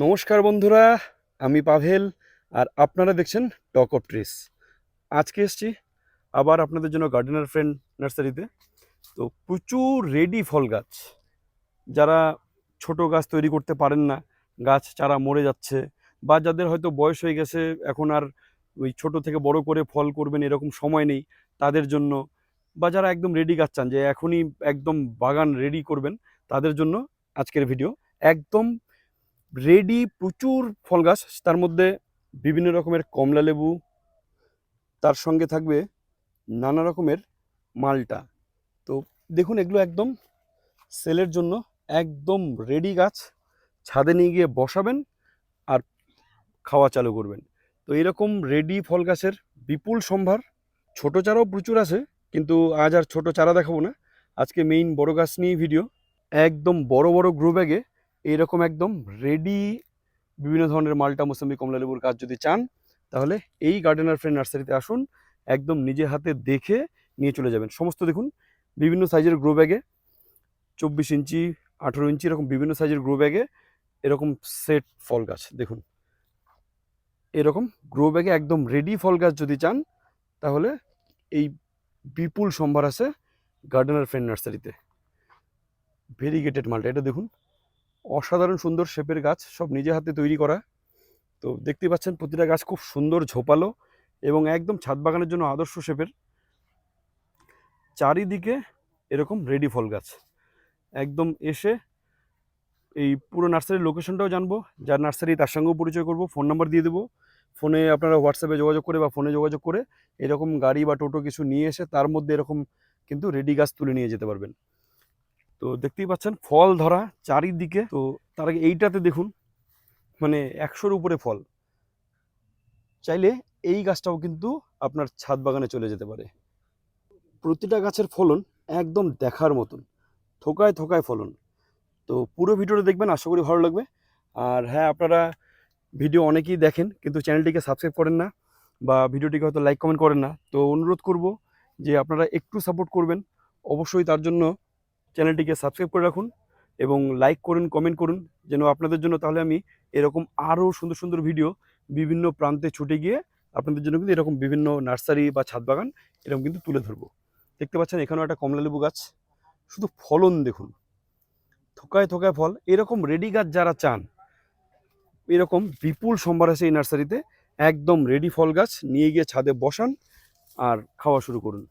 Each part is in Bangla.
নমস্কার বন্ধুরা, আমি পাভেল আর আপনারা দেখছেন টক অফ ট্রিস আজকে এসছি আবার আপনাদের জন্য গার্ডেনার ফ্রেন্ড নার্সারিতে তো প্রচুর রেডি ফল গাছ। যারা ছোট গাছ তৈরি করতে পারেন না, গাছ চারা মরে যাচ্ছে বা যাদের হয়তো বয়স হয়ে গেছে, এখন আর ওই ছোট থেকে বড় করে ফল করবেন এরকম সময় নেই তাদের জন্য বা যারা একদম রেডি গাছ চান, যে এখনই একদম বাগান রেডি করবেন তাদের জন্য আজকের ভিডিও একদম রেডি প্রচুর ফল গাছ, তার মধ্যে বিভিন্ন রকমের কমলা লেবু, তার সঙ্গে থাকবে নানা রকমের মালটা। তো দেখুন, এগুলো একদম সেলের জন্য একদম রেডি গাছ। ছাদে নিয়ে গিয়ে বসাবেন আর খাওয়া চালু করবেন। তো এরকম রেডি ফল গাছের বিপুল সম্ভার। ছোট চারাও প্রচুর আছে, কিন্তু আজ আর ছোট চারা দেখাবো না। আজকে মেইন বড় গাছ নিয়ে ভিডিও একদম বড় বড় গ্রো ব্যাগে এইরকম একদম রেডি বিভিন্ন ধরনের মালটা মোসাম্বি, কমলা লেবুর গাছ যদি চান, তাহলে এই গার্ডেনার ফ্রেন্ড নার্সারিতে আসুন, একদম নিজে হাতে দেখে নিয়ে চলে যাবেন। সমস্ত দেখুন, বিভিন্ন সাইজের গ্রো ব্যাগে চব্বিশ ইঞ্চি, আঠেরো ইঞ্চি, এরকম বিভিন্ন সাইজের গ্রো ব্যাগে এরকম সেট ফল গাছ। দেখুন, এরকম গ্রো ব্যাগে একদম রেডি ফল গাছ যদি চান, তাহলে এই বিপুল সম্ভার আছে গার্ডেনার ফ্রেন্ড নার্সারিতে ভেরিগেটেড মালটা, এটা দেখুন অসাধারণ সুন্দর শেপের গাছ সব নিজে হাতে তৈরি করা। তো দেখতে পাচ্ছেন প্রতিটা গাছ খুব সুন্দর ঝোপালো এবং একদম ছাদ বাগানের জন্য আদর্শ শেপের। চারিদিকে এরকম রেডি ফল গাছ। একদম এসে এই পুরো নার্সারির লোকেশনটাও জানব, যার নার্সারি তার সঙ্গেও পরিচয় করব, ফোন নাম্বার দিয়ে দেবো। ফোনে আপনারা হোয়াটসঅ্যাপে যোগাযোগ করে বা ফোনে যোগাযোগ করে এরকম গাড়ি বা টোটো কিছু নিয়ে এসে তার মধ্যে এরকম কিন্তু রেডি গাছ তুলে নিয়ে যেতে পারবেন। তো দেখতেই পাচ্ছেন, ফল ধরা চারিদিকে। তো তার আগে এইটাতে দেখুন মানে একশোর উপরে ফল। চাইলে এই গাছটাও কিন্তু আপনার ছাদ বাগানে চলে যেতে পারে। প্রতিটা গাছের ফলন একদম দেখার মতন, থোকায় থোকায় ফলন। তো পুরো ভিডিওটা দেখবেন, আশা করি ভালো লাগবে। আর হ্যাঁ আপনারা ভিডিও অনেকেই দেখেন, কিন্তু চ্যানেলটিকে সাবস্ক্রাইব করেন না বা ভিডিওটিকে হয়তো লাইক কমেন্ট করেন না। তো অনুরোধ করব যে আপনারা একটু সাপোর্ট করবেন। অবশ্যই তার জন্য চ্যানেলটিকে সাবস্ক্রাইব করে রাখুন এবং লাইক করুন কমেন্ট করুন, যেন আপনাদের জন্য তাহলে আমি এরকম আরও সুন্দর সুন্দর ভিডিও বিভিন্ন প্রান্তে ছুটে গিয়ে আপনাদের জন্য কিন্তু এরকম বিভিন্ন নার্সারি বা ছাদ বাগান এরকম কিন্তু তুলে ধরবো। দেখতে পাচ্ছেন এখানেও একটা কমলালেবু গাছ। শুধু ফলন দেখুন। থোকায় থোকায় ফল। এরকম রেডি গাছ যারা চান, এরকম বিপুল সম্ভার আছে এই নার্সারিতে একদম রেডি ফল গাছ। নিয়ে গিয়ে ছাদে বসান আর খাওয়া শুরু করুন।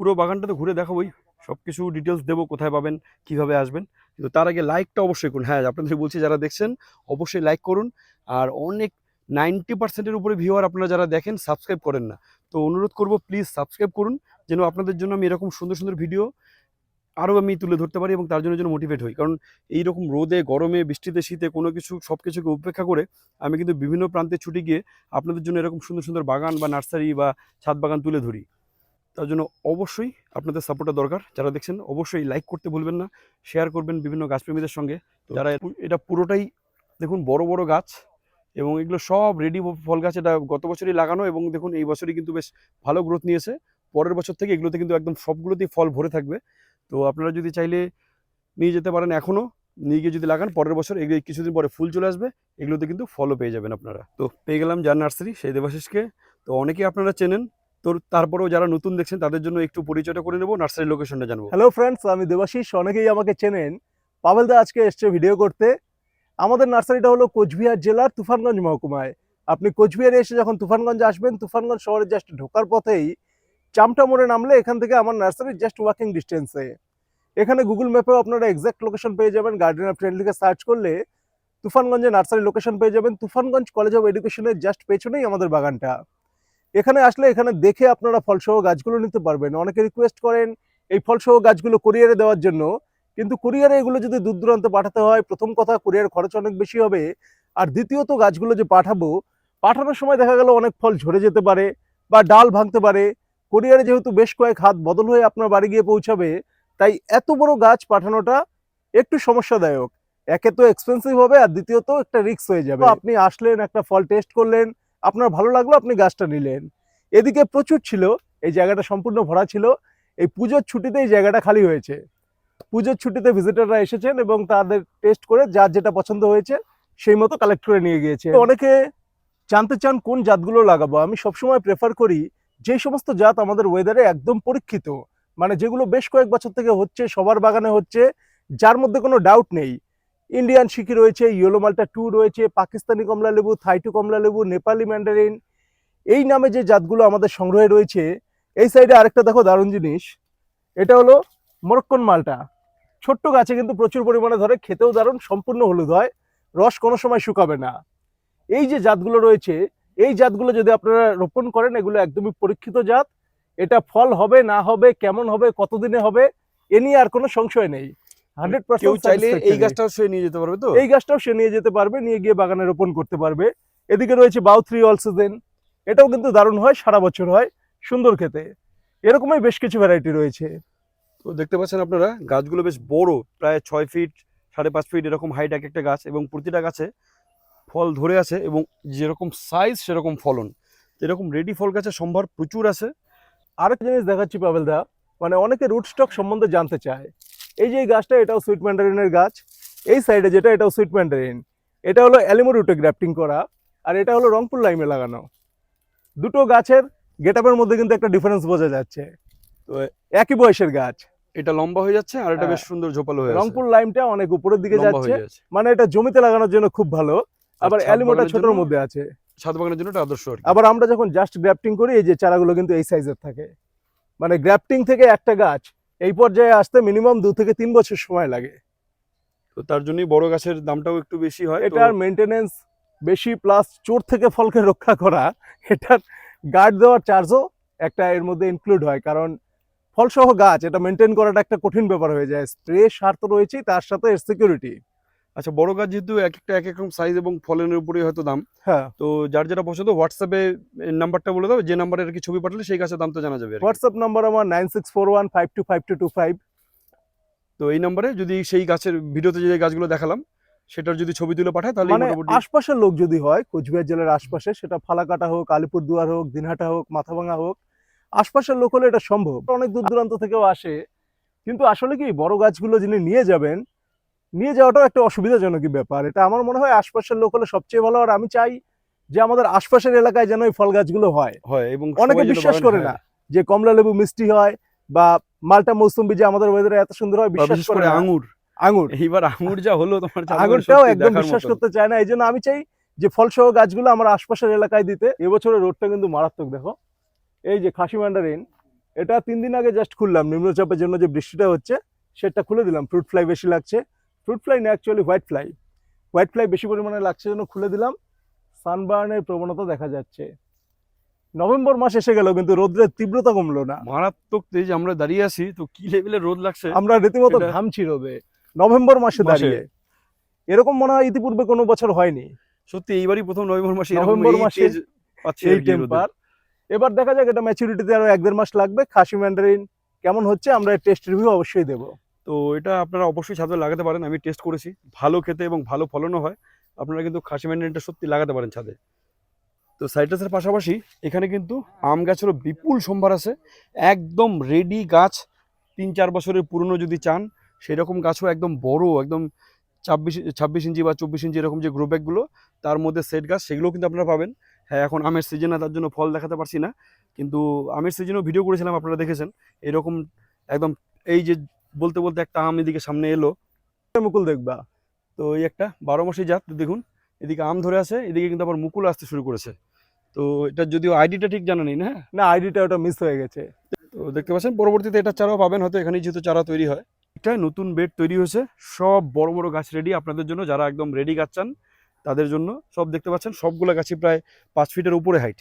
পুরো বাগানটা তো ঘুরে দেখাবোই সব কিছু ডিটেলস দেবো, কোথায় পাবেন, কীভাবে আসবেন। কিন্তু তার আগে লাইকটা অবশ্যই করুন। হ্যাঁ আপনাদের বলছি, যারা দেখছেন, অবশ্যই লাইক করুন। আর অনেক নাইনটি পার্সেন্টের উপরে ভিউয়ার আপনারা যারা দেখেন সাবস্ক্রাইব করেন না। তো অনুরোধ করব প্লিজ সাবস্ক্রাইব করুন, যেন আপনাদের জন্য আমি এরকম সুন্দর সুন্দর ভিডিও আরও আমি তুলে ধরতে পারি এবং তার জন্য যেন মোটিভেট হই। কারণ এইরকম রোদে, গরমে, বৃষ্টিতে, শীতে কোনো কিছু সব কিছুকে উপেক্ষা করে আমি কিন্তু বিভিন্ন প্রান্তে ছুটি গিয়ে আপনাদের জন্য এরকম সুন্দর সুন্দর বাগান বা নার্সারি বা ছাদ বাগান তুলে ধরি। তার জন্য অবশ্যই আপনাদের সাপোর্টটা দরকার। যারা দেখছেন অবশ্যই লাইক করতে ভুলবেন না শেয়ার করবেন বিভিন্ন গাছপ্রেমীদের সঙ্গে। যারা এটা পুরোটাই দেখুন বড় বড় গাছ এবং এগুলো সব রেডি ফল গাছ। এটা গত বছরই লাগানো এবং দেখুন এই বছরই কিন্তু বেশ ভালো গ্রোথ নিয়েছে। পরের বছর থেকে এগুলোতে কিন্তু একদম সবগুলোতেই ফল ভরে থাকবে। তো আপনারা যদি চাইলে নিয়ে যেতে পারেন এখনও নিয়ে গিয়ে যদি লাগান পরের বছর এগুলো কিছুদিন পরে ফুল চলে আসবে এগুলোতে কিন্তু ফলও পেয়ে যাবেন আপনারা। তো পেয়ে গেলাম যার নার্সারি সেই দেবাশিসকে। তো অনেকেই আপনারা চেনেন তো তারপরেও যারা নতুন দেখছেন, তাদের জন্য একটু পরিচয়টা করে নেব, নার্সারির লোকেশনটা জানব। হ্যালো ফ্রেন্ডস আমি দেবাশিস। অনেকেই আমাকে চেনেন। পাবেল দা আজকে এসছে ভিডিও করতে। আমাদের নার্সারিটা হলো কোচবিহার জেলার তুফানগঞ্জ মহকুমায়। আপনি কোচবিহারে এসে যখন তুফানগঞ্জ আসবেন, তুফানগঞ্জ শহরে জাস্ট ঢোকার পথেই চামটা মোড়ে নামলে এখান থেকে আমার নার্সারি জাস্ট ওয়াকিং ডিস্টেন্সে এখানে গুগল ম্যাপেও আপনারা এক্স্যাক্ট লোকেশন পেয়ে যাবেন। গার্ডেন অফ ফ্রেন্ডলিকে সার্চ করলে তুফানগঞ্জে নার্সারি লোকেশন পেয়ে যাবেন। তুফানগঞ্জ কলেজ অফ এডুকেশনের জাস্ট পেছনেই আমাদের বাগানটা। এখানে আসলে এখানে দেখে আপনারা ফলসহ গাছগুলো নিতে পারবেন। অনেকে রিকোয়েস্ট করেন এই ফলসহ গাছগুলো কুরিয়ারে দেওয়ার জন্য। কিন্তু কুরিয়ারে এগুলো যদি দূর দূরান্তে পাঠাতে হয়, প্রথম কথা কুরিয়ার খরচ অনেক বেশি হবে। আর দ্বিতীয়ত গাছগুলো যে পাঠাবো, পাঠানোর সময় দেখা গেল অনেক ফল ঝরে যেতে পারে বা ডাল ভাঙতে পারে। কুরিয়ারে যেহেতু বেশ কয়েক হাত বদল হয়ে আপনার বাড়ি গিয়ে পৌঁছাবে, তাই এত বড় গাছ পাঠানোটা একটু সমস্যাদায়ক। একে তো এক্সপেন্সিভ হবে আর দ্বিতীয়ত একটা রিস্ক হয়ে যাবে। আপনি আসলেন, একটা ফল টেস্ট করলেন আপনার ভালো লাগল, আপনি গাছটা নিলেন। এদিকে প্রচুর ছিল, এই জায়গাটা সম্পূর্ণ ভরা ছিল। এই পুজোর ছুটিতে এই জায়গাটা খালি হয়েছে। পুজোর ছুটিতে ভিজিটাররা এসেছেন এবং তাদের টেস্ট করে যার যেটা পছন্দ হয়েছে, সেই মতো কালেক্ট করে নিয়ে গিয়েছে। অনেকে জানতে চান, কোন জাতগুলো লাগাবো? আমি সবসময় প্রেফার করি যে সমস্ত জাত আমাদের ওয়েদারে একদম পরীক্ষিত। মানে যেগুলো বেশ কয়েক বছর থেকে হচ্ছে, সবার বাগানে হচ্ছে, যার মধ্যে কোনো ডাউট নেই। ইন্ডিয়ান শিখি রয়েছে ইয়েলো মাল্টা টু রয়েছে পাকিস্তানি কমলা লেবু থাইটু কমলা লেবু নেপালি ম্যান্ডারিন এই নামে যে জাতগুলো আমাদের সংগ্রহে রয়েছে, এই সাইডে আরেকটা দেখো দারুণ জিনিস, এটা হলো মরক্কন মালটা ছোট্ট গাছে কিন্তু প্রচুর পরিমাণে ধরে, খেতেও দারুণ, সম্পূর্ণ হলুদ হয়, রস কোনো সময় শুকাবে না। এই যে জাতগুলো রয়েছে, এই জাতগুলো যদি আপনারা রোপণ করেন, এগুলো একদমই পরীক্ষিত জাত, এটা ফল হবে, না হবে, কেমন হবে, কতদিনে হবে, এ নিয়ে আর কোনো সংশয় নেই। কেউ চাইলে এই গাছটাও সে নিয়ে যেতে পারবে তো? এই গাছটাও সে নিয়ে যেতে পারবে নিয়ে গিয়ে বাগানে রোপণ করতে পারবে। এদিকে রয়েছে বাউ থ্রি অল এটাও কিন্তু দারুণ হয় সারা বছর হয় সুন্দর খেতে। এরকমই বেশ কিছু ভ্যারাইটি রয়েছে। তো দেখতে পাচ্ছেন আপনারা গাছগুলো বেশ বড় প্রায় ছয় ফিট সাড়ে পাঁচ ফিট এরকম হাইট এক একটা গাছ এবং প্রতিটা গাছে ফল ধরে আছে এবং যেরকম সাইজ সেরকম ফলন। এরকম রেডি ফল গাছের সম্ভার প্রচুর আছে। আরেকটা জিনিস দেখাচ্ছি পাবেল দা মানে অনেকে রুট স্টক সম্বন্ধে জানতে চায়। এই যে গাছটা এটাও সুইট ম্যান্ডারিনের গাছ। এই সাইডে যেটা এটাও সুইট ম্যান্ডারিন এটা হলো অ্যালিমো রুটে গ্রাফটিং করা আর এটা হলো রংপুর লাইমে লাগানো। দুটো গাছের গেট আপের মধ্যে কিন্তু একটা ডিফারেন্স বোঝা যাচ্ছে। তো একই বয়সের গাছ। এটা লম্বা হয়ে যাচ্ছে আর এটা বেশ হ্যাঁ। সুন্দর ঝোপালো হয়ে রংপুর লাইমটা অনেক উপরের দিকে যাচ্ছে। মানে এটা জমিতে লাগানোর জন্য খুব ভালো। আবার অ্যালিমোটা ছোটর মধ্যে আছে। ছাদ বাগানের জন্য এটা আদর্শ আবার আমরা যখন জাস্ট গ্রাফটিং করি এই যে চারাগুলো কিন্তু এই সাইজের থাকে। মানে গ্রাফটিং থেকে একটা গাছ এই পর্যায়ে আসতে মিনিমাম দু থেকে তিন বছর সময় লাগে। তো তার জন্যই বড় গাছের দামটাও একটু বেশি হয় এটার মেনটেনেন্স বেশি প্লাস চোর থেকে ফলকে রক্ষা করা এটার গার্ড দেওয়ার চার্জও একটা এর মধ্যে ইনক্লুড হয় কারণ ফলসহ গাছ এটা মেনটেন করাটা একটা কঠিন ব্যাপার হয়ে যায়। স্প্রে সার তো রয়েছেই তার সাথে এর সিকিউরিটি আচ্ছা বড় গাছ যেহেতু এক একটা এক এক রকম সাইজ এবং ফলনের উপরেই হয়তো দাম। হ্যাঁ। তো যার যেটা পছন্দ হোয়াটসঅ্যাপে নাম্বারটা বলে দাও যে নাম্বারে আর কি ছবি পাঠালে সেই গাছের দামটা জানা যাবে হোয়াটসঅ্যাপ নাম্বার আমার nine six four one five two five two two five তো এই নাম্বারে যদি সেই গাছের ভিডিওতে যে গাছগুলো দেখালাম সেটার যদি ছবি তুলে পাঠায় তাহলে মানে আশপাশের লোক যদি হয় কোচবিহার জেলার আশপাশে সেটা ফালাকাটা হোক আলিপুরদুয়ার হোক দিনহাটা হোক মাথাভাঙা হোক আশপাশের লোক হলে এটা সম্ভব। অনেক দূর দূরান্ত থেকেও আসে। কিন্তু আসলে কি বড় গাছগুলো যিনি নিয়ে যাবেন নিয়ে যাওয়াটাও একটা অসুবিধাজনকই ব্যাপার। এটা আমার মনে হয় আশপাশের লোক হলে সবচেয়ে ভালো। আর আমি চাই যে আমাদের আশপাশের এলাকায় যেন এই ফল গাছগুলো হয়। হয় এবং অনেকে বিশ্বাস করে না যে কমলা লেবু মিষ্টি হয় বা মালটা মৌসুম্বি যে আমাদের ওয়েদারে এত সুন্দর হয় বিশ্বাস করে করে আঙুর। আঙুর। এইবার আঙুর যা হলো তোমার আঙুরটাও একদম বিশ্বাস করতে চায় না। এই জন্য আমি চাই যে ফলসহ গাছগুলো আমার আশপাশের এলাকায় দিতে। এবছরের রোডটা কিন্তু মারাত্মক দেখো। এই যে খাসি ম্যান্ডারিন এটা তিন দিন আগে জাস্ট খুললাম। নিম্নচাপের জন্য যে বৃষ্টিটা হচ্ছে সেটা খুলে দিলাম। ফ্রুট ফ্লাই বেশি লাগছে। ফ্রুট ফ্লাই না actually white fly white fly বেশি পরিমাণে লাগছে জন্য খুলে দিলাম। সানবার্নের প্রবণতা দেখা যাচ্ছে। নভেম্বর মাস এসে গেল কিন্তু রোদ্রের তীব্রতা কমলো না। মারাত্মক তেজ আমরা দাঁড়িয়ে আছি তো কি লেভেলের রোদ লাগছে? আমরা রীতিমতো ঘামছি রোদে। নভেম্বর মাসে। দাঁড়িয়ে। এরকম মনে হয় ইতিপূর্বে কোনো বছর হয়নি। সত্যি এইবারই প্রথম নভেম্বর মাসে নভেম্বর মাসে এই। টেম্পার এবার দেখা যাক এটা ম্যাচুরিটিতে আরও এক দেড় মাস লাগবে। খাসি ম্যান্ডারিন কেমন হচ্ছে আমরা টেস্ট রিভিউ অবশ্যই দেবো। তো এটা আপনারা অবশ্যই ছাদে লাগাতে পারেন, আমি টেস্ট করেছি। ভালো খেতে এবং ভালো ফলনও হয়। আপনারা কিন্তু খাসি ম্যান্ডারিনটা সত্যি লাগাতে পারেন ছাদে। তো সাইট্রাসের পাশাপাশি এখানে কিন্তু আম গাছেরও বিপুল সম্ভার আছে। একদম রেডি গাছ। তিন চার বছরের পুরনো যদি চান সেই রকম গাছও একদম বড়, একদম ছাব্বিশ ছাব্বিশ ইঞ্চি বা চব্বিশ ইঞ্চি এরকম যে গ্রো ব্যাগগুলো তার মধ্যে সেট গাছ সেগুলো কিন্তু আপনারা পাবেন। হ্যাঁ এখন আমের সিজনে তার জন্য ফল দেখাতে পারছি না। কিন্তু আমের সিজনেও ভিডিও করেছিলাম, আপনারা দেখেছেন। এরকম একদম এই যে বলতে বলতে একটা আম এদিকে সামনে এলো। মুকুল দেখবা। তো এই একটা বারো মাসি জাত দেখুন এদিকে আম ধরে আছে এদিকে কিন্তু আবার মুকুল আসতে শুরু করেছে। তো এটা যদিও আইডিটা ঠিক জানা নেই না? না আইডিটা ওটা মিস হয়ে গেছে। তো দেখতে পাচ্ছেন পরবর্তীতে এটা চারাও পাবেন হয়তো এখানেই যেহেতু চারা তৈরি হয়। একটা নতুন বেড তৈরি হয়েছে সব বড় বড় গাছ রেডি আপনাদের জন্য যারা একদম রেডি গাছ চান তাদের জন্য সব দেখতে পাচ্ছেন সবগুলো গাছই প্রায় পাঁচ ফিটের উপরে হাইট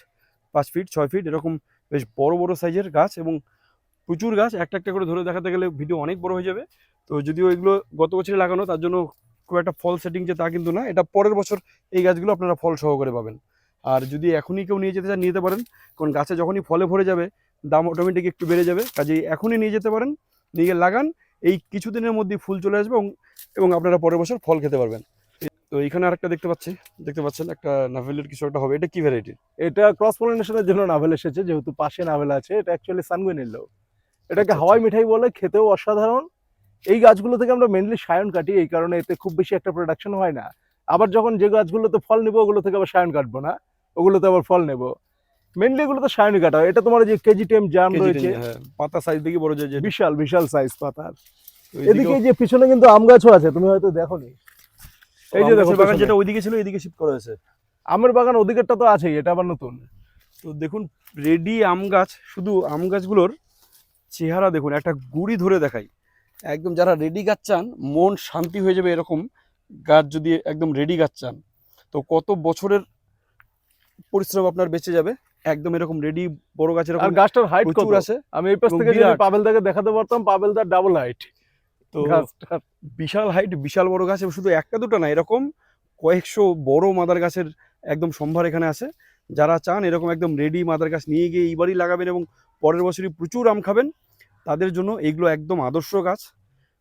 পাঁচ ফিট ছয় ফিট এরকম বেশ বড় বড় সাইজের গাছ এবং প্রচুর গাছ, একটা একটা করে ধরে দেখাতে গেলে ভিডিও অনেক বড় হয়ে যাবে। তো যদিও এগুলো গত বছরে লাগানো, তার জন্য খুব একটা ফল সেটিং যে তা কিন্তু না, এটা পরের বছর এই গাছগুলো আপনারা ফল সহকারে পাবেন। আর যদি এখনই কেউ নিয়ে যেতে চান, নিয়ে যেতে পারেন, কারণ গাছে যখনই ফলে ভরে যাবে, দাম অটোমেটিক একটু বেড়ে যাবে। কাজেই এখনই নিয়ে যেতে পারেন, নিয়ে লাগান, এই কিছুদিনের মধ্যেই ফুল চলে আসবে এবং আপনারা পরের বছর ফল খেতে পারবেন। তো এখানে আরেকটা দেখতে পাচ্ছি, দেখতে পাচ্ছেন একটা নাভেলের কিছু একটা হবে, এটা কি ভ্যারাইটির এটা ক্রস পলিনেশনের জন্য নাভেল এসেছে, যেহেতু পাশে নাভেল আছে, এটা অ্যাকচুয়ালি সানগুইন এলো এটাকে আচ্ছা, হাওয়াই আচ্ছা। মিঠাই বলে খেতেও অসাধারণ। এই গাছগুলো থেকে আমরা মেনলি সায়ন কাটি এই কারণে এতে খুব বেশি একটা প্রোডাকশন হয় না। আবার যখন যে গাছগুলোতে ফল নেব ওগুলো থেকে আবার সায়ন কাটবো না। ওগুলোতে আবার ফল নেব। মেনলি এগুলোতে সায়নই কাটা হয়। এটা তোমার যে কেজি টেম জাম রয়েছে। হ্যাঁ পাতা সাইজ দেখে বড় যে বিশাল বিশাল সাইজ পাতার এদিকে যে পিছনে কিন্তু আম গাছও আছে তুমি হয়তো দেখোনি। এই যে দেখো বাগান যেটা ওইদিকে ছিল এইদিকে শিফট করা হয়েছে। আমের বাগান ওদিকেরটা তো আছেই এটা আবার নতুন। তো দেখুন রেডি আম গাছ শুধু আম গাছগুলোর চেহারা দেখুন একটা গুড়ি ধরে দেখাই। একদম যারা রেডি গাছ চান মন শান্তি হয়ে যাবে এরকম গাছ যদি একদম রেডি গাছ চান। তো কত বছরের পরিশ্রম আপনার বেঁচে যাবে? একদম এরকম রেডি বড় গাছ আর এরকম গাছটার হাইট প্রচুর আছে। আমি এই পাশ থেকে যদি। পাবেলদাকে দেখাতে পারতাম পাবেলদার ডাবল হাইট তো বিশাল হাইট বিশাল বড় গাছ শুধু একটা দুটো না এরকম কয়েকশো বড় মাদার গাছের একদম সম্ভার এখানে আছে। যারা চান এরকম একদম রেডি মাদার গাছ নিয়ে গিয়ে এইবারই লাগাবেন এবং পরের বছরই প্রচুর আম খাবেন। তাদের জন্য এগুলো একদম আদর্শ গাছ।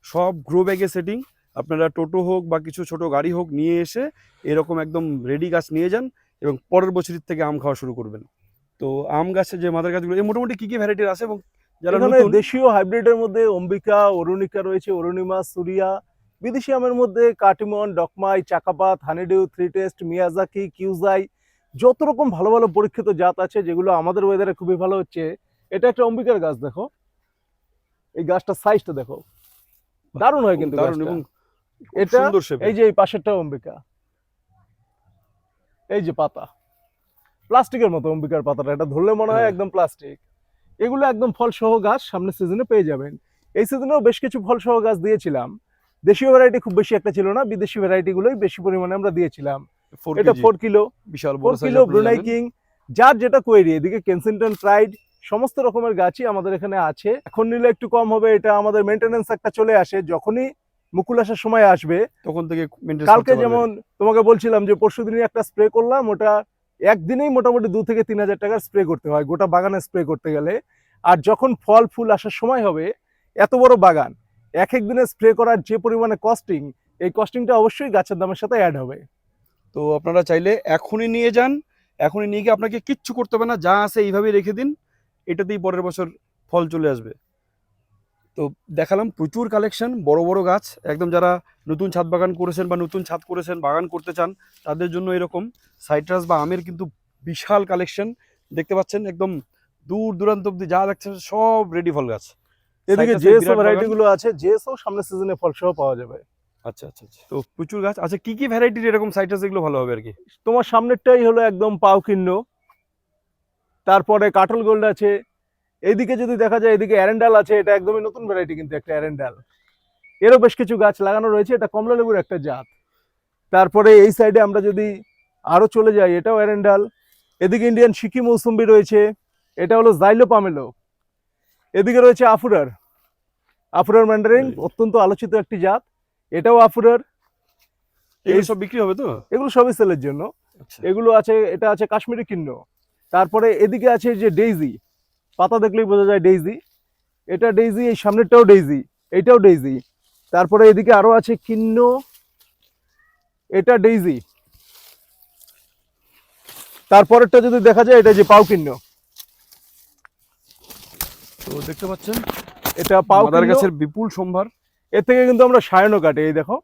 সব গ্রো ব্যাগে সেটিং আপনারা টোটো হোক বা কিছু ছোট গাড়ি হোক নিয়ে এসে এরকম একদম রেডি গাছ নিয়ে যান এবং পরের বছরের থেকে আম খাওয়া শুরু করবেন। তো আম গাছের যে মাদার গাছগুলো এই মোটামুটি কি কি ভ্যারাইটির আছে এবং যারা দেশীয় হাইব্রিডের মধ্যে অম্বিকা অরুণিকা রয়েছে অরুণিমা সুরিয়া। বিদেশি আমের মধ্যে Katimon Dokmai Chakapat honeydew three taste Miyazaki Kiojai. যত রকম ভালো ভালো পরীক্ষিত জাত আছে যেগুলো আমাদের ওয়েদারে খুবই ভালো হচ্ছে এটা একটা অম্বিকার গাছ দেখো। এই গাছটার সাইজটা দেখো। দারুণ হয় কিন্তু দারুণ এবং এটা। এই যে এই পাশেরটা অম্বিকা। এই যে পাতা। প্লাস্টিকের মতো অম্বিকার পাতাটা। এটা ধরলে মনে হয় হ্যাঁ। একদম প্লাস্টিক। এগুলো একদম ফল সহ গাছ সামনের সিজনে পেয়ে যাবেন। এই সিজনেও বেশ কিছু ফল সহ গাছ দিয়েছিলাম। দেশীয় ভ্যারাইটি খুব বেশি একটা ছিল না। বিদেশি ভ্যারাইটি গুলোই বেশি পরিমাণে আমরা দিয়েছিলাম। এটা ফোর কিলো বিশাল ফোর কিলো ব্রুনাই কিং যার যেটা কোয়েরি এদিকে কেনসিংটন প্রাইড সমস্ত রকমের গাছই আমাদের এখানে আছে। এখন নিলে একটু কম হবে এটা আমাদের মেনটেনেন্স একটা চলে আসে। যখনই মুকুল আসার সময় আসবে তখন থেকে কালকে যেমন তোমাকে বলছিলাম যে পরশু দিনই একটা স্প্রে করলাম ওটা একদিনেই মোটামুটি দু থেকে তিন হাজার টাকার স্প্রে করতে হয় গোটা বাগানে স্প্রে করতে গেলে। আর যখন ফল ফুল আসার সময় হবে এত বড় বাগান এক এক দিনে স্প্রে করার যে পরিমাণে কস্টিং এই কস্টিংটা অবশ্যই গাছের দামের সাথে অ্যাড হবে। তো আপনারা চাইলে এখনই নিয়ে যান এখনই নিয়ে গিয়ে আপনাকে কিচ্ছু করতে হবে না যা আছে এইভাবেই রেখে দিন। এটাতেই পরের বছর ফল চলে আসবে। তো দেখালাম প্রচুর কালেকশন বড় বড় গাছ। একদম যারা নতুন ছাদ বাগান করেছেন বা নতুন ছাদ করেছেন বাগান করতে চান তাদের জন্য এরকম সাইট্রাস বা আমের কিন্তু বিশাল কালেকশন দেখতে পাচ্ছেন একদম দূর দূরান্ত অব্দি যা দেখছেন সব রেডি ফল গাছ। এদিকে যে এর জেএসও বিরাট ভ্যারাইটি বাগান। গুলো আছে জেএসও সামনের সিজনে ফল সহ পাওয়া যাবে। আচ্ছা আচ্ছা আচ্ছা। তো প্রচুর গাছ। আচ্ছা কি কি ভ্যারাইটির এরকম সাইট্রাস এগুলো ভালো হবে আর কি? তোমার সামনেরটাই হলো একদম পাও কিন্ন তারপরে কাটল গোল্ড আছে। এইদিকে যদি দেখা যায় এদিকে অ্যারেন্ডাল আছে এটা একদমই নতুন ভ্যারাইটি কিন্তু একটা অ্যারেন্ডাল। এরও বেশ কিছু গাছ লাগানো রয়েছে এটা কমলা লেবুর একটা জাত। তারপরে এই সাইডে আমরা যদি আরও চলে যাই এটাও অ্যারেন্ডাল। এদিকে ইন্ডিয়ান সিকি মৌসুম্বি রয়েছে এটা হলো জাইলো পামেলো এদিকে রয়েছে আফুরার আফুরার ম্যান্ডারিন অত্যন্ত আলোচিত একটি জাত। এটাও আফুরার এগুলো সব বিক্রি হবে তো? এগুলো সবই সেলের জন্য। আচ্ছা। এগুলো আছে এটা আছে কাশ্মীরি কিন্ন। তারপরে এদিকে আছে যে ডেইজি পাতা দেখলেই বোঝা যায় ডেইজি। এটা ডেইজি এই সামনেরটাও ডেইজি এইটাও ডেইজি। তারপরে এদিকে আরও আছে কিন্ন এটা ডেইজি। তারপরেরটা যদি দেখা যায় এটা যে পাও কিন্ন। তো দেখতে পাচ্ছেন এটা পাও গাছের বিপুল সম্ভার। এর থেকে কিন্তু আমরা সায়নও কাটে এই দেখো।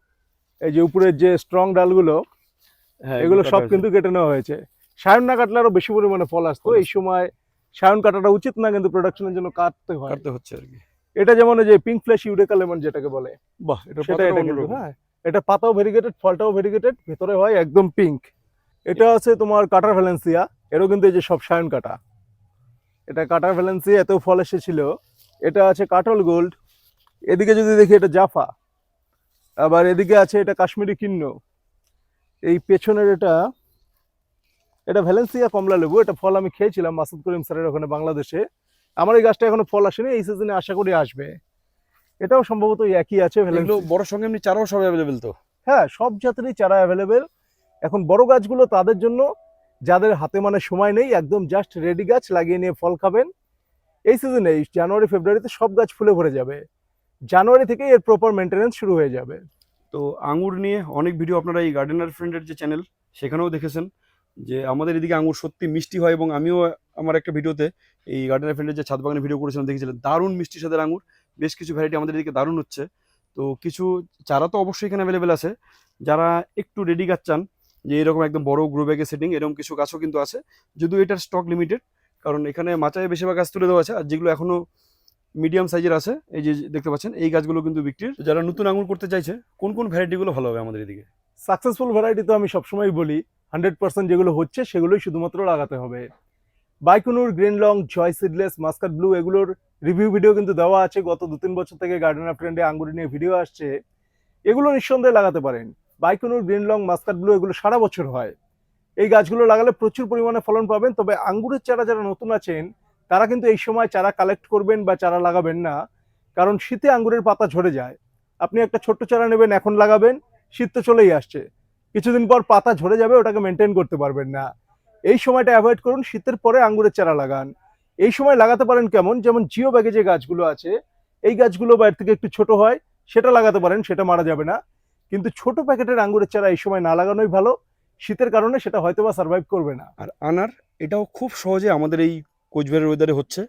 এই যে উপরের যে স্ট্রং ডালগুলো হ্যাঁ এগুলো সব কিন্তু কেটে নেওয়া হয়েছে। সায়ন না কাটলে আরও বেশি পরিমাণে ফল আসতো। এই সময় সায়ন কাটাটা উচিত না কিন্তু প্রোডাকশনের জন্য কাটতে হয়। কাটতে হচ্ছে আর কি। এটা যেমন যে পিঙ্ক ফ্ল্যাশ ইউরেকা লেমন যেটাকে বলে বাহ এটা সেটা এটা কিন্তু হ্যাঁ এটা পাতাও ভেরিগেটেড ফলটাও ভেরিগেটেড ভেতরে হয় একদম পিঙ্ক এটা আছে তোমার কাটার ভ্যালেন্সিয়া এরও কিন্তু এই যে সব সায়ন কাটা। এটা কাটার ভ্যালেন্সিয়া এত ফল এসেছিল। এটা আছে কাটল গোল্ড এদিকে যদি দেখি এটা জাফা আবার এদিকে আছে এটা কাশ্মীরি কিন্ন। এই পেছনের এটা এটা ভ্যালেন্সিয়া কমলা লেবু এটা ফল আমি খেয়েছিলাম মাসুদ করিম স্যারের ওখানে বাংলাদেশে। আমার এই গাছটা এখনও ফল আসেনি এই সিজনে আশা করি আসবে। এটাও সম্ভবত একই আছে বড় সঙ্গে এমনি চারাও সব অ্যাভেলেবেল তো? হ্যাঁ সব জাতেরই চারা অ্যাভেলেবেল এখন বড় গাছগুলো তাদের জন্য যাদের হাতে মানে সময় নেই একদম জাস্ট রেডি গাছ লাগিয়ে নিয়ে ফল খাবেন। এই সিজনে জানুয়ারি ফেব্রুয়ারিতে সব গাছ ফুলে ভরে যাবে। জানুয়ারি থেকে এর প্রপার মেনটেনেন্স শুরু হয়ে যাবে। তো আঙুর নিয়ে অনেক ভিডিও আপনারা এই গার্ডেনার ফ্রেন্ডের যে চ্যানেল সেখানেও দেখেছেন। যে আমাদের এদিকে আঙুর সত্যি মিষ্টি হয় এবং আমিও আমার একটা ভিডিওতে এই গার্ডেনার ফ্রেন্ডের যে ছাদ বাগানের ভিডিও করেছিলাম দেখেছিলাম দারুণ মিষ্টি স্বাদের আঙুর বেশ কিছু ভ্যারাইটি আমাদের এদিকে দারুণ হচ্ছে। তো কিছু চারা তো অবশ্যই এখানে অ্যাভেলেবেল আছে। যারা একটু রেডি গাছ চান, যে এরকম একদম বড় গ্রো ব্যাগে সেটিং এরকম কিছু গাছও কিন্তু আছে। যদিও এটার স্টক লিমিটেড কারণ এখানে মাচায় বেশিরভাগ গাছ তুলে দেওয়া আছে, আর যেগুলো এখনও মিডিয়াম সাইজের আছে, এই যে দেখতে পাচ্ছেন, এই গাছগুলো কিন্তু বিক্রির। যারা নতুন আঙুর করতে চাইছে, কোন কোন ভ্যারাইটিগুলো ভালো হবে আমাদের এদিকে? সাকসেসফুল ভ্যারাইটি তো আমি সবসময় বলি। হান্ড্রেড পার্সেন্ট যেগুলো হচ্ছে সেগুলোই শুধুমাত্র লাগাতে হবে। Baikonur green long joy seedless, Muscat blue এগুলোর রিভিউ ভিডিও কিন্তু দেওয়া আছে। গত দু তিন বছর থেকে গার্ডেন অফ ট্রেন্ডে আঙ্গুরি নিয়ে ভিডিও আসছে। এগুলো নিঃসন্দেহে লাগাতে পারেন। Baikonur green long Muscat blue এগুলো সারা বছর হয়। এই গাছগুলো লাগালে প্রচুর পরিমাণে ফলন পাবেন। তবে আঙ্গুরের চারা যারা নতুন আছেন, তারা কিন্তু এই সময় চারা কালেক্ট করবেন বা চারা লাগাবেন না। কারণ শীতে আঙ্গুরের পাতা ঝরে যায়। আপনি একটা ছোট্ট চারা নেবেন, এখন লাগাবেন, শীত তো চলেই আসছে। কিছুদিন পর পাতা ঝরে যাবে, ওটাকে মেনটেন করতে পারবেন না। এই সময়টা অ্যাভয়েড করুন, শীতের পরে আঙ্গুরের চারা লাগান। এই সময় লাগাতে পারেন কেমন? যেমন জিও ব্যাগে যে গাছগুলো আছে, এই গাছগুলো বাইরে থেকে একটু ছোট হয়, সেটা লাগাতে পারেন, সেটা মারা যাবে না। কিন্তু ছোট প্যাকেটের আঙ্গুরের চারা এই সময় না লাগানোই ভালো। শীতের কারণে সেটা হয়তো বা সার্ভাইভ করবে না। আর আনার, এটাও খুব সহজে আমাদের এই কোচবিহারের ওয়েদারে হচ্ছে।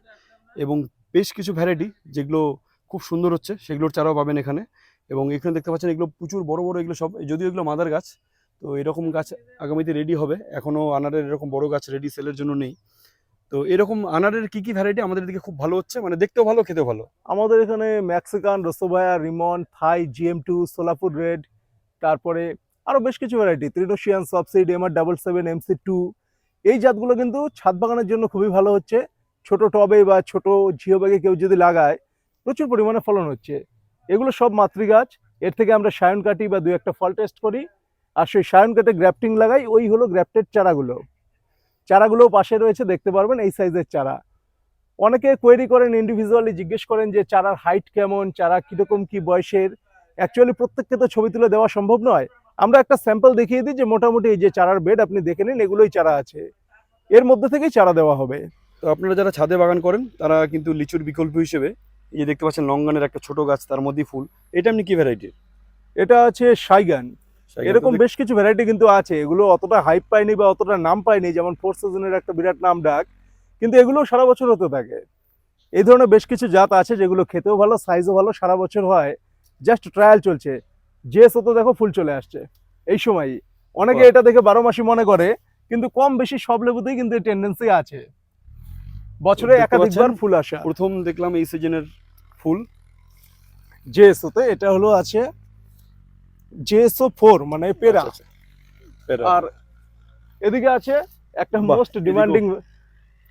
এবং বেশ কিছু ভ্যারাইটি যেগুলো খুব সুন্দর হচ্ছে, সেগুলোর চারাও পাবেন এখানে। এবং এখানে দেখতে পাচ্ছেন এগুলো প্রচুর বড় বড়, এগুলো সব, যদিও এগুলো মাদার গাছ তো এরকম গাছ আগামীতে রেডি হবে। এখনও আনারের এরকম বড় গাছ রেডি সেলের জন্য নেই। তো এরকম আনারের কি কি ভ্যারাইটি আমাদের দিকে খুব ভালো হচ্ছে? মানে দেখতেও ভালো, খেতেও ভালো। আমাদের এখানে Mexican রসোভায়া Rimon Thai GM two Solapur red তারপরে আরও বেশ কিছু ভ্যারাইটি ত্রিনোশিয়ান সবসিড MR double seven MC two এই জাতগুলো কিন্তু ছাদ বাগানের জন্য খুবই ভালো হচ্ছে। ছোট টবে বা ছোট জিও ব্যাগে কেউ যদি লাগায়, প্রচুর পরিমাণে ফলন হচ্ছে। এগুলো সব মাতৃগাছ। এর থেকে আমরা সায়ন কাটি বা দু একটা ফল টেস্ট করি। আর সেই সায়ন কাটে গ্রাফটিং লাগাই ওই হলো গ্রাফটেড চারাগুলো। চারাগুলো পাশে রয়েছে দেখতে পারবেন এই সাইজের চারা। অনেকে কোয়েরি করেন ইন্ডিভিজুয়ালি জিজ্ঞেস করেন যে চারার হাইট কেমন চারা কীরকম কি বয়সের? অ্যাকচুয়ালি প্রত্যেককে তো ছবি তুলে দেওয়া সম্ভব নয়। আমরা একটা স্যাম্পল দেখিয়ে দিই যে মোটামুটি এই যে চারার বেড আপনি দেখে নিন এগুলোই চারা আছে। এর মধ্যে থেকেই চারা দেওয়া হবে। তো আপনারা যারা ছাদে বাগান করেন তারা কিন্তু লিচুর বিকল্প হিসেবে এই যে দেখতে পাচ্ছেন লঙ্গানের একটা ছোট গাছ তার মধ্যেই ফুল। এটা আপনি কি ভ্যারাইটির এটা আছে সাইগান এরকম বেশ কিছু ভ্যারাইটি কিন্তু আছে। এগুলো অতটা হাইপ পায়নি বা অতটা নাম পায়নি যেমন ফোর সিজনের একটা বিরাট নাম ডাক কিন্তু এগুলো সারা বছর হতে থাকে। এই ধরনের বেশ কিছু জাত আছে যেগুলো খেতেও ভালো সাইজও ভালো সারা বছর হয়। জাস্ট ট্রায়াল চলছে। যে তো দেখো ফুল চলে আসছে। এই সময়ই। অনেকে এটা দেখে বারো মাসি মনে করে কিন্তু কম বেশি সব লেবুতেই কিন্তু এই টেন্ডেন্সি আছে। বছরে একাধিকবার ফুল আসা। প্রথম দেখলাম এই সিজনের ফুল। জেএসওতে এটা হলো আছে জেএসও ফোর মানে পেরা। আচ্ছা, আচ্ছা। আর এদিকে আছে একটা মোস্ট ডিমান্ডিং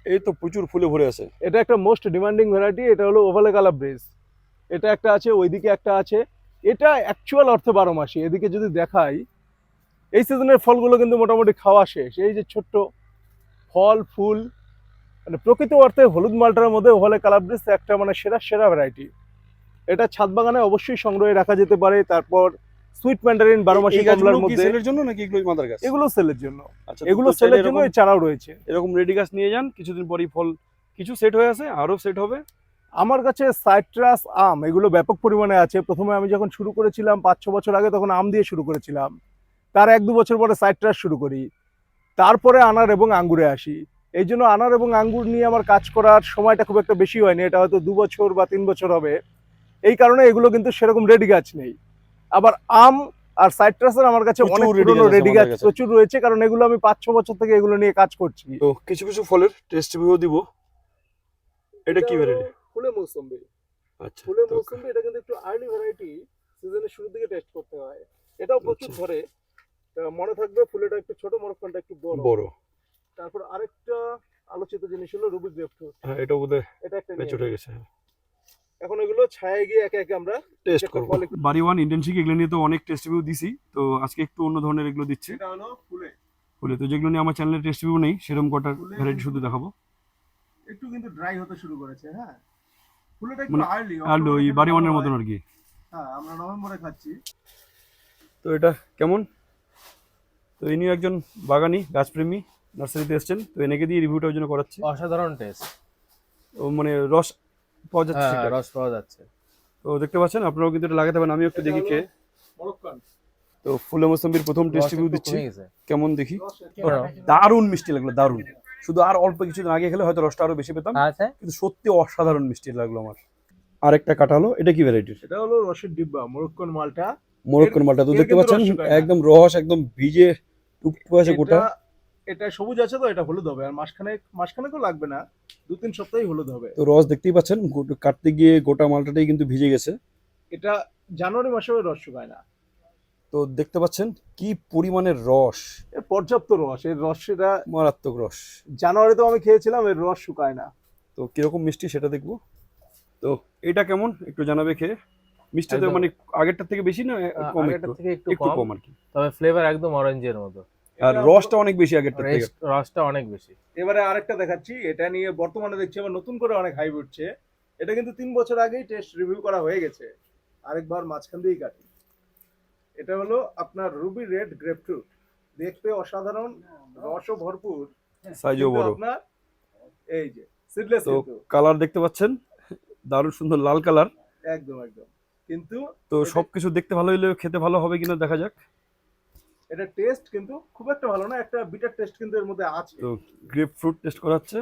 এই তো প্রচুর ফুলে ভরে আছে। এটা একটা মোস্ট ডিমান্ডিং ভ্যারাইটি এটা হলো ওভালে কালা ব্রেজ এটা একটা আছে ওইদিকে একটা আছে। এটা অ্যাকচুয়াল অর্থে বারো মাসি এদিকে যদি দেখাই এই সিজনের ফলগুলো কিন্তু মোটামুটি খাওয়া শেষ। এই যে ছোট্ট ফল ফুল মানে প্রকৃত অর্থে হলুদ মালটার মধ্যে ওভালে কালার ব্রেজ একটা মানে সেরা সেরা ভ্যারাইটি এটা ছাদ বাগানে অবশ্যই সংগ্রহে রাখা যেতে পারে। তারপর সুইট ম্যান্ডারিন বারো মাসি মধ্যে। সেলের জন্য নাকি এগুলো মাদার গাছ? এগুলো সেলের জন্য। আচ্ছা এগুলো সেলের জন্য চারাও রয়েছে। এরকম রেডি গাছ নিয়ে যান কিছুদিন পরই ফল কিছু সেট হয়ে আছে আরও সেট হবে। আমার কাছে সাইট্রাস আম এগুলো ব্যাপক পরিমাণে আছে। প্রথমে আমি যখন শুরু করেছিলাম পাঁচ ছ বছর আগে তখন আম দিয়ে শুরু করেছিলাম। তার এক দু বছর পরে সাইট্রাস শুরু করি। তারপরে আনার এবং আঙ্গুরে আসি। এই জন্য আনার এবং আঙ্গুর নিয়ে আমার কাজ করার সময়টা খুব একটা বেশি হয়নি। এটা হয়তো দু বছর বা তিন বছর হবে। এই কারণে এগুলো কিন্তু সেরকম রেডি গাছ নেই। আবার আম আর সাইট্রাসের আমার কাছে অনেক পুরনো রেডি গাছ প্রচুর রয়েছে কারণ এগুলো আমি পাঁচ ছ বছর থেকে এগুলো নিয়ে কাজ করছি। তো কিছু কিছু ফলের টেস্ট ভিউ দিব। এটা কি ভ্যারাইটি ফুলে মৌসুম্বি। আচ্ছা ফুলে তো মৌসুমি এটা কিন্তু একটু আর্লি ভ্যারাইটি সিজনের শুরুর দিকে টেস্ট করতে হয়। এটাও প্রচুর আচ্ছা। ধরে। মনে থাকবে ফুলেটা একটু ছোট মরক্কানটা একটু বড়। বড়। তারপর আরেকটা আলোচিত জিনিস হলো রুবি গ্রেপফ্রুট হ্যাঁ এটা বোধহয় এটা একটা হয়ে গেছে আসি। এখন এগুলো ছায়া গিয়ে একে একে আমরা টেস্ট একটা করব। বাড়ি ওয়ান ইন্টেনশিক এগুলো নিয়ে তো অনেক টেস্ট রিভিউ দিছি। তো আজকে একটু অন্য ধরনের এগুলো দিচ্ছি। এটা হলো ফুলে। বলে তো যেগুলো নিয়ে আমার চ্যানেলে টেস্ট রিভিউ নেই সেরকম কটার ভ্যারাইটি শুধু দেখাবো। একটু কিন্তু ড্রাই হতে শুরু করেছে হ্যাঁ? ফুলেটা একটু মানে আর্লি ওই বাড়ি ওয়ানের মতন আর কি। হ্যাঁ আমরা নভেম্বরে খাচ্ছি। তো এটা কেমন? তো ইনি একজন বাগানি গাছপ্রেমী নার্সারিতে এসেছেন। তো এনেকে দিয়ে রিভিউটা ওই জন্য করাচ্ছি। অসাধারণ টেস্ট ও মানে রস পাওয়া যাচ্ছে হ্যাঁ রস পাওয়া যাচ্ছে। তো দেখতে পাচ্ছেন আপনারাও কিন্তু এটা লাগাতে পারেন আমিও একটু দেখি খেয়ে তো ফুলে মোসাম্বির প্রথম টেস্ট রস রিভিউ একটু দিচ্ছি। কেমন দেখি? দারুণ মিষ্টি লাগল দারুণ। শুধু আর অল্প কিছুদিন আগে খেলে হয়তো রসটা আরও বেশি পেতাম। কিন্তু সত্যি অসাধারণ মিষ্টি লাগল আমার। আরেকটা কাঁঠালো এটা কি ভ্যারাইটির এটা হলো রসের ডিব্বা মোরক্কন মালটা। মোরক্কন মালটা তো দেখতে পাচ্ছেন। একদম রস একদম ভিজে টুকটুক আছে গোটা। এটা- সবুজ আছে তো এটা হলুদ হবে। আর মাসখানে মাসখানেকও লাগবে না দু তিন সপ্তাহই হলুদ হবে। তো রস দেখতেই পাচ্ছেন কাটতে গিয়ে গোটা মালটাটাই কিন্তু ভিজে গেছে। এটা জানুয়ারি মাসে রস শুকায় না। তো দেখতে পাচ্ছেন কি পরিমাণের রস। এর পর্যাপ্ত রস এর রস এটা মারাত্মক রস। জানুয়ারিতেও আমি খেয়েছিলাম এর রস শুকায় না। তো কীরকম মিষ্টি সেটা দেখব। তো এটা কেমন একটু জানাবে খেয়ে? মিষ্টি তো মানে আগেরটার থেকে বেশি না কম একটু? থেকে একটু কম। আর কি। তবে ফ্লেভার একদম অরেঞ্জের মতো। আর রসটা অনেক বেশি আগেরটার থেকে। রসটা অনেক বেশি। এবারে আরেকটা দেখাচ্ছি এটা নিয়ে বর্তমানে দেখছি আবার নতুন করে অনেক হাইপ উঠছে। এটা কিন্তু তিন বছর আগেই টেস্ট রিভিউ করা হয়ে গেছে। আরেকবার মাঝখান দিয়েই কাটি এটা হলো আপনার রুবি রেড গ্রেপ ফ্রুট দেখতে অসাধারণ রসও ভরপুর সাইজও বড়। আপনার এই যে সিডলেস তো কালার দেখতে পাচ্ছেন? দারুণ সুন্দর লাল কালার একদম একদম। কিন্তু তো সবকিছু দেখতে ভালো হলেও খেতে ভালো হবে কিনা দেখা যাক। এটা টেস্ট কিন্তু খুব একটা ভালো না একটা বিটার টেস্ট কিন্তু এর মধ্যে আছে। তো গ্রেপ ফ্রুট টেস্ট করাচ্ছে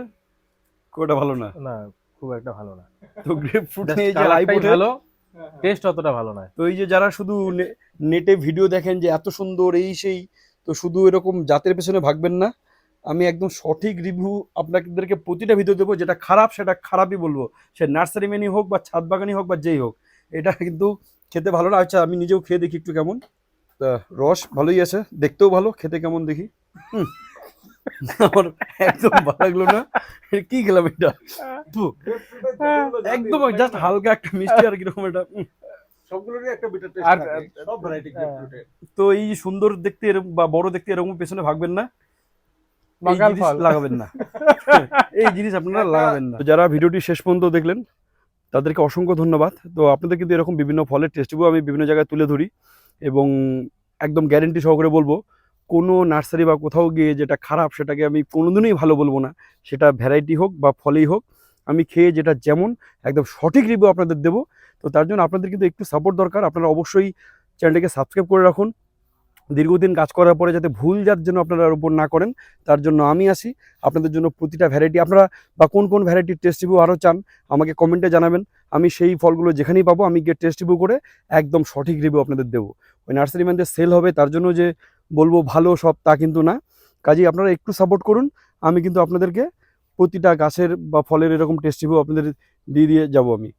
খুব একটা ভালো না। না খুব একটা ভালো না। তো গ্রেপ ফ্রুট নিয়ে যে colourটাই ভালো হ্যাঁ, হ্যাঁ। টেস্ট অতটা ভালো নয় তো এই যে যারা শুধু নেটে ভিডিও দেখেন যে এত সুন্দর এই সেই তো শুধু এরকম জাতের পেছনে ভাগবেন না। আমি একদম সঠিক রিভিউ আপনাদেরকে প্রতিটা ভিডিও দেবো যেটা খারাপ সেটা খারাপই বলব। সে নার্সারি ম্যানি হোক বা ছাদ বাগানি হোক বা যেই হোক এটা কিন্তু খেতে ভালো না। আচ্ছা আমি নিজেও খেয়ে দেখি একটু কেমন। তা রস ভালোই আছে দেখতেও ভালো খেতে কেমন দেখি? আমার একদম ভালো লাগল না। কি খেলাম এটা? একদম জাস্ট হালকা একটা মিষ্টি আর কীরকম এটা উম। সবগুলোরই একটা বিটার টেস্ট আর- থাকে সব ভ্যারাইটি গ্রেপ ফ্রুটের তো এই সুন্দর দেখতে বা বড় দেখতে এরকম পেছনে ভাগবেন না। লাগাবেন না। এই জিনিস আপনারা লাগাবেন না। যারা ভিডিওটি শেষ পর্যন্ত দেখলেন তাদেরকে অসংখ্য ধন্যবাদ। তো আপনাদের কিন্তু এরকম বিভিন্ন ফলের টেস্টগুলো আমি বিভিন্ন জায়গায় তুলে ধরি। এবং একদম গ্যারেন্টি সহকারে বলব, কোনো নার্সারি বা কোথাও গিয়ে যেটা খারাপ সেটাকে আমি কোনোদিনই ভালো বলব না। সেটা ভ্যারাইটি হোক বা ফলেই হোক, আমি খেয়ে যেটা যেমন একদম সঠিক রিভিউ আপনাদের দেবো। তো তার জন্য আপনাদের কিন্তু একটু সাপোর্ট দরকার। আপনারা অবশ্যই চ্যানেলটাকে সাবস্ক্রাইব করে রাখুন। দীর্ঘদিন কাজ করার পরে যাতে ভুল যার জন্য আপনারা উপর না করেন, তার জন্য আমি আসি। আপনাদের জন্য প্রতিটা ভ্যারাইটি আপনারা বা কোন কোন ভ্যারাইটির টেস্ট রিভিউ আরও চান, আমাকে কমেন্টে জানাবেন। আমি সেই ফলগুলো যেখানেই পাবো, আমি গিয়ে টেস্ট রিভিউ করে একদম সঠিক রিভিউ আপনাদের দেবো। ওই নার্সারি ম্যানদের সেল হবে, তার জন্য যে বলব ভালো সব তা কিন্তু না। কাজেই আপনারা একটু সাপোর্ট করুন, আমি কিন্তু আপনাদেরকে প্রতিটা গাছের বা ফলের এরকম টেস্ট রিভিউ আপনাদের দিয়ে দিয়ে যাব আমি।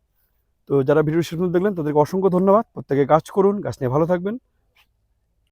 তো যারা ভিডিও শেষ দেখলেন, তাদেরকে অসংখ্য ধন্যবাদ। প্রত্যেকে কাজ করুন, গাছ নিয়ে ভালো থাকবেন।